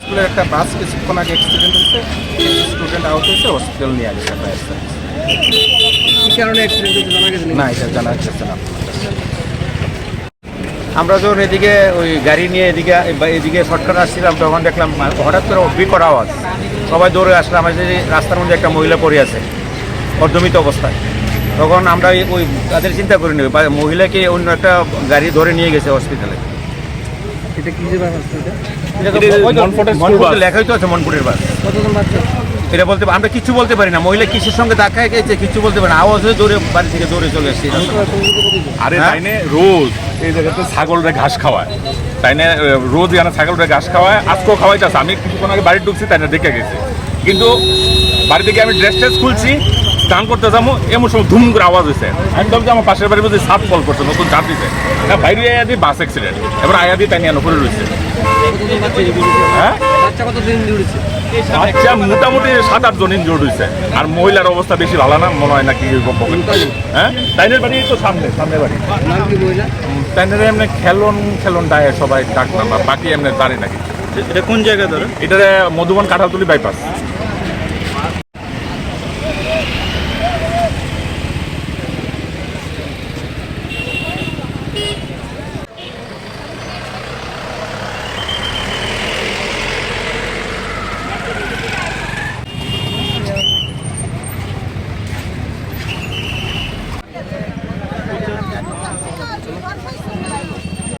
স্কুলের একটা বাস কিছুক্ষণ আগে অ্যাক্সিডেন্ট হয়েছে। স্টুডেন্ট আউট হয়েছে হসপিটাল নিয়ে গেছে ফায়ার সার্ভিস কারণে অ্যাক্সিডেন্ট হয়েছে জানা গেছে না এটা জানা যাচ্ছে না। আমরা যখন এদিকে ওই গাড়ি নিয়ে এদিকে বা এদিকে শর্টকাট আসছিলাম তখন দেখলাম হঠাৎ করে বিকট আওয়াজ। সবাই দৌড়ে আসলাম আমাদের যে রাস্তার মধ্যে একটা মহিলা পড়ে আছে অর্ধমিত অবস্থায়। তখন আমরা ওই তাদের চিন্তা করিনি বা মহিলাকে অন্য একটা গাড়ি ধরে নিয়ে গেছে হসপিটালে এটা কি যে ব্যাপার এটা? মনপুরের লেখাই তো আছে মনপুরের বাস। কতজন বাচ্চা? এটা বলতে আমরা কিছু বলতে পারি না। মহিলা কিসের সঙ্গে ধাক্কায় গেছে কিছু বলতে পারি না। আওয়াজ হয়ে দৌড়ে বাড়ি থেকে দৌড়ে চলে এসেছি আরে হ্যাঁ? তাইনে রোজ এই জায়গাতে ছাগলরে ঘাস খাওয়ায়। তাইনে আহ, রোজ এখানে ছাগলরে ঘাস খাওয়ায়। আজকেও খাওয়াই খাওয়াইতেছে। আমি কিছুক্ষণ আগে বাড়ি ঢুকছি তাই না দেখে গেছি। কিন্তু বাড়ি থেকে আমি ড্রেস ট্রেস খুলছি স্নান করতে যাব এমন সময় ধুম করে আওয়াজ হয়েছে আমি ভাবছি আমার পাশের বাড়ির মধ্যে সাপ কল করছে নতুন চাপ দিছে না বাইরে আয়া দিয়ে বাস অ্যাক্সিডেন্ট এবার আয়া দিয়ে তাই নিয়ে করে রয়েছে হ্যাঁ? বাচ্চা আচ্ছা মোটামুটি সাত আট জন ইনজোর্ড হয়েছে। আর মহিলার অবস্থা বেশি ভালো না মনে হয় নাকি হ্যাঁ? তাইনের বাড়ি তো সামনে সামনে বাড়ি। তাইনের এমনি খেলন খেলন ডায় সবাই ডাক নাম্বার বাকি এমনি জানি নাকি এটা কোন জায়গা ধরো? এটা মধুবন কাঁঠালতলি বাইপাস